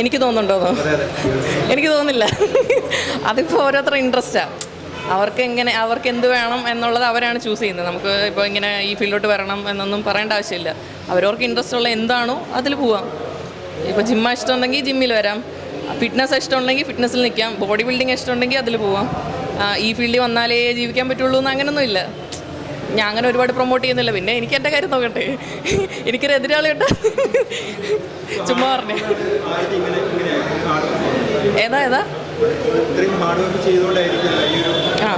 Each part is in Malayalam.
എനിക്ക് തോന്നുന്നുണ്ടോ എനിക്ക് തോന്നില്ല അതിപ്പോൾ ഓരോരുത്തർ ഇൻട്രസ്റ്റാണ് അവർക്ക് എങ്ങനെ അവർക്ക് എന്ത് വേണം എന്നുള്ളത് അവരാണ് ചൂസ് ചെയ്യുന്നത്. നമുക്ക് ഇപ്പോൾ ഇങ്ങനെ ഈ ഫീൽഡിലോട്ട് വരണം എന്നൊന്നും പറയേണ്ട ആവശ്യമില്ല. അവരവർക്ക് ഇൻട്രസ്റ്റ് ഉള്ള എന്താണോ അതിൽ പോവാം. ഇപ്പോൾ ജിമ്മ ഇഷ്ടമുണ്ടെങ്കിൽ ജിമ്മിൽ വരാം. ഫിറ്റ്നസ് ഇഷ്ടമുണ്ടെങ്കിൽ ഫിറ്റ്നസ്സിൽ നിൽക്കാം ബോഡി ബിൽഡിംഗ് ഇഷ്ടമുണ്ടെങ്കിൽ അതിൽ പോവാം. ഈ ഫീൽഡിൽ വന്നാലേ ജീവിക്കാൻ പറ്റുള്ളൂ എന്ന് അങ്ങനെയൊന്നും ഇല്ല. ഞാൻ അങ്ങനെ ഒരുപാട് പ്രൊമോട്ട് ചെയ്യുന്നില്ല. പിന്നെ എനിക്ക് എന്റെ കാര്യം നോക്കട്ടെ. എനിക്കൊരു എതിരാളി കേട്ടോ ചുമ്മാ പറഞ്ഞു. ഏതാ ഏതാ? ആ.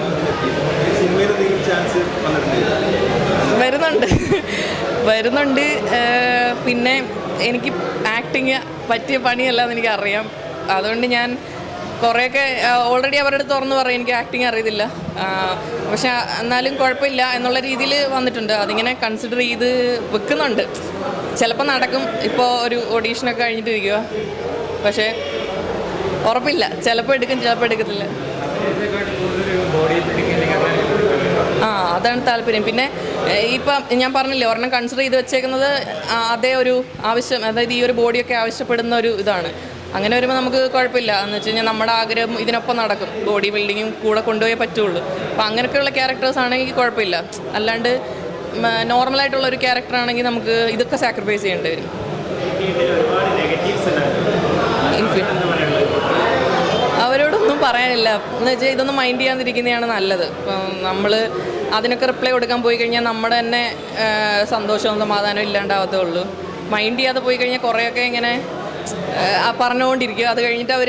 വരുന്നുണ്ട്. വരുന്നുണ്ട്. പിന്നെ എനിക്ക് ആക്ടിങ് പറ്റിയ പണിയല്ലെന്ന് എനിക്ക് അറിയാം അതുകൊണ്ട് ഞാൻ കുറേയൊക്കെ ഓൾറെഡി അവരുടെ അടുത്ത് തുറന്ന് പറയും എനിക്ക് ആക്ടിങ് അറിയത്തില്ല. പക്ഷെ എന്നാലും കുഴപ്പമില്ല എന്നുള്ള രീതിയിൽ വന്നിട്ടുണ്ട്. അതിങ്ങനെ കൺസിഡർ ചെയ്ത് വെക്കുന്നുണ്ട്. ചിലപ്പോൾ നടക്കും. ഇപ്പോൾ ഒരു ഓഡീഷനൊക്കെ കഴിഞ്ഞിട്ടിരിക്കുക പക്ഷേ ഉറപ്പില്ല. ചിലപ്പോൾ എടുക്കും ചിലപ്പോൾ എടുക്കത്തില്ല ആ അതാണ് താല്പര്യം. പിന്നെ ഇപ്പം ഞാൻ പറഞ്ഞില്ലേ ഒരെണ്ണം കൺസിഡർ ചെയ്ത് വെച്ചേക്കുന്നത് അതേ ഒരു ആവശ്യം അതായത് ഈ ഒരു ബോഡിയൊക്കെ ആവശ്യപ്പെടുന്ന ഒരു ഇതാണ്. അങ്ങനെ വരുമ്പോൾ നമുക്ക് കുഴപ്പമില്ല. എന്ന് വെച്ച് കഴിഞ്ഞാൽ നമ്മുടെ ആഗ്രഹം ഇതിനൊപ്പം നടക്കും. ബോഡി ബിൽഡിങ്ങും കൂടെ കൊണ്ടുപോയേ പറ്റുള്ളൂ. അപ്പം അങ്ങനെയൊക്കെയുള്ള ക്യാരക്ടേഴ്സ് ആണെങ്കിൽ കുഴപ്പമില്ല. അല്ലാണ്ട് നോർമലായിട്ടുള്ള ഒരു ക്യാരക്ടർ ആണെങ്കിൽ നമുക്ക് ഇതൊക്കെ സാക്രിഫൈസ് ചെയ്യേണ്ടി വരും. അവരോടൊന്നും പറയാനില്ല. എന്ന് വെച്ചാൽ ഇതൊന്നും മൈൻഡ് ചെയ്യാതിരിക്കുന്നതാണ് നല്ലത്. നമ്മൾ അതിനൊക്കെ റിപ്ലൈ കൊടുക്കാൻ പോയി കഴിഞ്ഞാൽ നമ്മുടെ തന്നെ സന്തോഷവും സമാധാനവും ഇല്ലാണ്ടാവത്തേ ഉള്ളൂ മൈൻഡ് ചെയ്യാതെ പോയി കഴിഞ്ഞാൽ കുറേയൊക്കെ ഇങ്ങനെ പറഞ്ഞുകൊണ്ടിരിക്കുക പറഞ്ഞുകൊണ്ടിരിക്കും. അത് കഴിഞ്ഞിട്ട് അവർ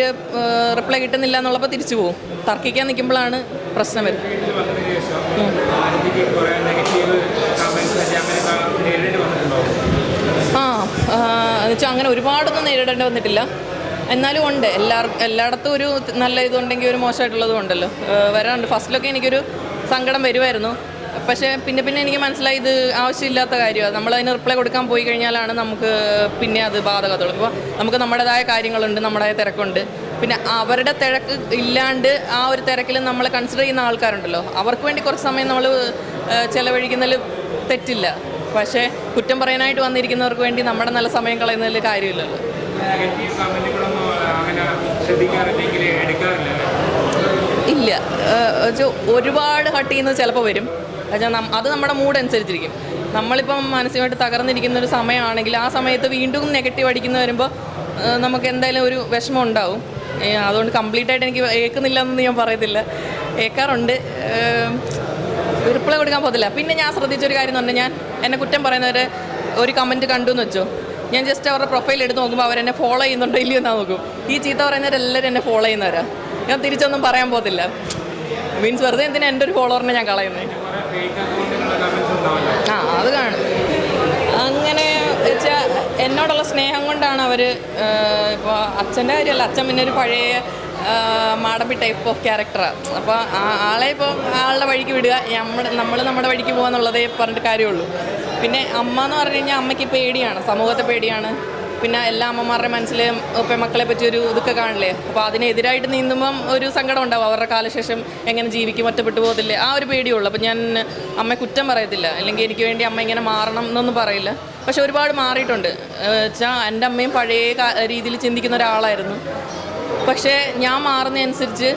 റിപ്ലൈ കിട്ടുന്നില്ല എന്നുള്ളപ്പോൾ തിരിച്ചു പോകും തർക്കിക്കാൻ നിൽക്കുമ്പോഴാണ് പ്രശ്നം വരുന്നത്. ആ എന്നുവെച്ചാൽ അങ്ങനെ ഒരുപാടൊന്നും നേരിടേണ്ടി വന്നിട്ടില്ല. എന്നാലും ഉണ്ട്. എല്ലാവർക്കും എല്ലായിടത്തും ഒരു നല്ല ഇതുണ്ടെങ്കിൽ ഒരു മോശമായിട്ടുള്ളതും ഉണ്ടല്ലോ. വരാറുണ്ട്. ഫസ്റ്റിലൊക്കെ എനിക്കൊരു സങ്കടം വരുമായിരുന്നു പക്ഷേ പിന്നെ പിന്നെ എനിക്ക് മനസ്സിലായി ഇത് ആവശ്യമില്ലാത്ത കാര്യമാണ് നമ്മൾ അതിന് റിപ്ലൈ കൊടുക്കാൻ പോയി കഴിഞ്ഞാലാണ് നമുക്ക് പിന്നെ അത് ബാധകത്തുള്ളൂ അപ്പോൾ നമുക്ക് നമ്മുടേതായ കാര്യങ്ങളുണ്ട് നമ്മുടേതായ തിരക്കുണ്ട്. പിന്നെ അവരുടെ തിരക്ക് ഇല്ലാണ്ട് ആ ഒരു തിരക്കിൽ നമ്മൾ കൺസിഡർ ചെയ്യുന്ന ആൾക്കാരുണ്ടല്ലോ. അവർക്ക് വേണ്ടി കുറച്ച് സമയം നമ്മൾ ചിലവഴിക്കുന്നതിൽ തെറ്റില്ല. പക്ഷേ കുറ്റം പറയാനായിട്ട് വന്നിരിക്കുന്നവർക്ക് വേണ്ടി നമ്മുടെ നല്ല സമയം കളയുന്നതിൽ കാര്യമില്ലല്ലോ. ഇല്ല. ഒരുപാട് ഹട്ട് ചെയ്യുന്നത് ചിലപ്പോൾ വരും. അത് നമ്മുടെ മൂഡ് അനുസരിച്ചിരിക്കും. നമ്മളിപ്പം മാനസികമായിട്ട് തകർന്നിരിക്കുന്ന ഒരു സമയമാണെങ്കിൽ ആ സമയത്ത് വീണ്ടും നെഗറ്റീവ് അടിക്കുന്ന വരുമ്പോൾ നമുക്ക് എന്തായാലും ഒരു വിഷമം ഉണ്ടാവും. അതുകൊണ്ട് കംപ്ലീറ്റ് ആയിട്ട് എനിക്ക് ഏൽക്കുന്നില്ല എന്ന് ഞാൻ പറയത്തില്ല. ഏൽക്കാറുണ്ട് റിപ്ലൈ കൊടുക്കാൻ പോകത്തില്ല. പിന്നെ ഞാൻ ശ്രദ്ധിച്ചൊരു കാര്യം പറഞ്ഞാൽ ഞാൻ എന്നെ കുറ്റം പറയുന്നവർ ഒരു കമന്റ് കണ്ടു എന്ന് വെച്ചോ? ഞാൻ ജസ്റ്റ് അവരുടെ പ്രൊഫൈൽ എടുത്ത് നോക്കുമ്പോൾ അവരെന്നെ ഫോളോ ചെയ്യുന്നുണ്ടോ ഇല്ലയോ എന്നാ നോക്കും. ഈ ചീത്ത പറയുന്നവരെല്ലാവരും എന്നെ ഫോളോ ചെയ്യുന്നവരാ. ഞാൻ തിരിച്ചൊന്നും പറയാൻ പോകത്തില്ല. മീൻസ് വെറുതെ എന്തിനാ എന്റെ ഒരു ഫോളോവറിനെ ഞാൻ കളയുന്നത് ആ അത് കാണും. അങ്ങനെ വെച്ചാൽ എന്നോടുള്ള സ്നേഹം കൊണ്ടാണ് അവർ ഇപ്പോൾ അച്ഛന്റെ കാര്യമല്ല അച്ഛൻ പിന്നെ ഒരു പഴയ മാടമ്പി ടൈപ്പ് ഓഫ് ക്യാരക്ടറാണ് അപ്പോൾ ആ ആളെ ഇപ്പോൾ ആളുടെ വഴിക്ക് വിടുക നമ്മൾ നമ്മൾ നമ്മുടെ വഴിക്ക് പോകാന്നുള്ളതേ പറഞ്ഞിട്ട് കാര്യമുള്ളൂ. പിന്നെ അമ്മ എന്ന് പറഞ്ഞു കഴിഞ്ഞാൽ അമ്മയ്ക്ക് പേടിയാണ് സമൂഹത്തെ പേടിയാണ്. പിന്നെ എല്ലാ അമ്മമാരുടെ മനസ്സിൽ ഇപ്പം പറ്റി ഒരു ഇതൊക്കെ കാണില്ലേ? അപ്പോൾ അതിനെതിരായിട്ട് നീന്തുമ്പം ഒരു സങ്കടം ഉണ്ടാവും. അവരുടെ കാലശേഷം എങ്ങനെ ജീവിക്കും ഒറ്റപ്പെട്ടു പോകത്തില്ലേ? ആ ഒരു പേടിയുള്ളൂ. അപ്പോൾ ഞാൻ അമ്മയെ കുറ്റം പറയത്തില്ല. അല്ലെങ്കിൽ എനിക്ക് വേണ്ടി അമ്മ ഇങ്ങനെ മാറണം എന്നൊന്നും പറയില്ല. പക്ഷെ ഒരുപാട് മാറിയിട്ടുണ്ട്. വെച്ചാൽ എന്റെ അമ്മയും പഴയ രീതിയിൽ ചിന്തിക്കുന്ന ഒരാളായിരുന്നു. പക്ഷേ ഞാൻ മാറുന്നതനുസരിച്ച്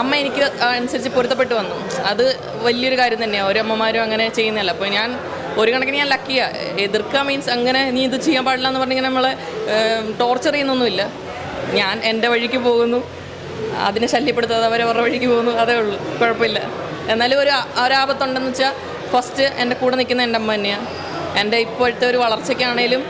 അമ്മ എനിക്ക് അനുസരിച്ച് പൊരുത്തപ്പെട്ട് വന്നു. അത് വലിയൊരു കാര്യം തന്നെയാണ് ഓരോ അമ്മമാരും അങ്ങനെ ചെയ്യുന്നില്ല അപ്പോൾ ഞാൻ ഒരു കണക്കിന് ഞാൻ ലക്കിയാ എതിർക്കുക മീൻസ് അങ്ങനെ നീ ഇത് ചെയ്യാൻ പാടില്ല എന്ന് പറഞ്ഞിങ്ങനെ നമ്മളെ ടോർച്ചർ ചെയ്യുന്നൊന്നുമില്ല. ഞാൻ എന്റെ വഴിക്ക് പോകുന്നു. അതിനെ ശല്യപ്പെടുത്താതെ അവർ അവരുടെ വഴിക്ക് പോകുന്നു. അതേ ഉള്ളൂ. കുഴപ്പമില്ല. എന്നാലും ഒരു ഒരാപത്തുണ്ടെന്ന് വെച്ചാൽ ഫസ്റ്റ് എന്റെ കൂടെ നിൽക്കുന്ന എന്റെ അമ്മ തന്നെയാണ് എന്റെ ഇപ്പോഴത്തെ ഒരു വളർച്ചയ്ക്കാണേലും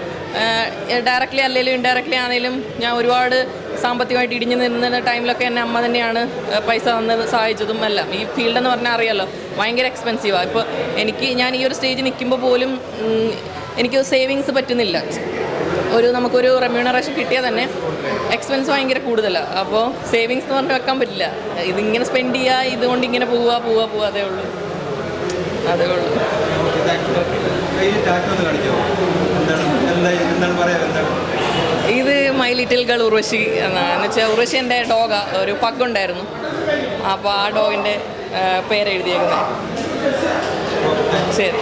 ഡയറക്റ്റ്ലി അല്ലെങ്കിലും ഇൻഡയറക്റ്റ്ലി ആണെങ്കിലും ഞാൻ ഒരുപാട് സാമ്പത്തികമായിട്ട് ഇടിഞ്ഞു നിന്ന ടൈമിലൊക്കെ എന്നെ അമ്മ തന്നെയാണ് പൈസ തന്ന് സഹായിച്ചതും എല്ലാം. ഈ ഫീൽഡ് എന്ന് പറഞ്ഞാൽ അറിയാലോ ഭയങ്കര എക്സ്പെൻസീവാണ് ഇപ്പോൾ എനിക്ക് ഞാൻ ഈ ഒരു സ്റ്റേജിൽ നിൽക്കുമ്പോൾ പോലും എനിക്ക് സേവിങ്സ് പറ്റുന്നില്ല. ഒരു നമുക്കൊരു റെമ്യൂണറേഷൻ കിട്ടിയാൽ തന്നെ എക്സ്പെൻസ് ഭയങ്കര കൂടുതലാണ് അപ്പോൾ സേവിങ്സ് എന്ന് പറഞ്ഞ് വെക്കാൻ പറ്റില്ല. ഇതിങ്ങനെ സ്പെൻഡ് ചെയ്യുക ഇതുകൊണ്ട് ഇങ്ങനെ പോവുക പോവുക പോവുക അതേ ഉള്ളൂ. അതേ ഉള്ളൂ. എന്താണ് എന്താ എന്താണ് പറയാൻ എന്താണ്? ഇത് മൈ ലിറ്റിൽ ഗൾ ഉർവശി എന്നാന്ന് എന്ന് വെച്ചാൽ ഉർവശി എന്റെ ഡോഗ ഒരു പഗ് ഉണ്ടായിരുന്നു അപ്പോൾ ആ ഡോഗിന്റെ പേരെഴുതിയേക്കുന്നത് ശരി.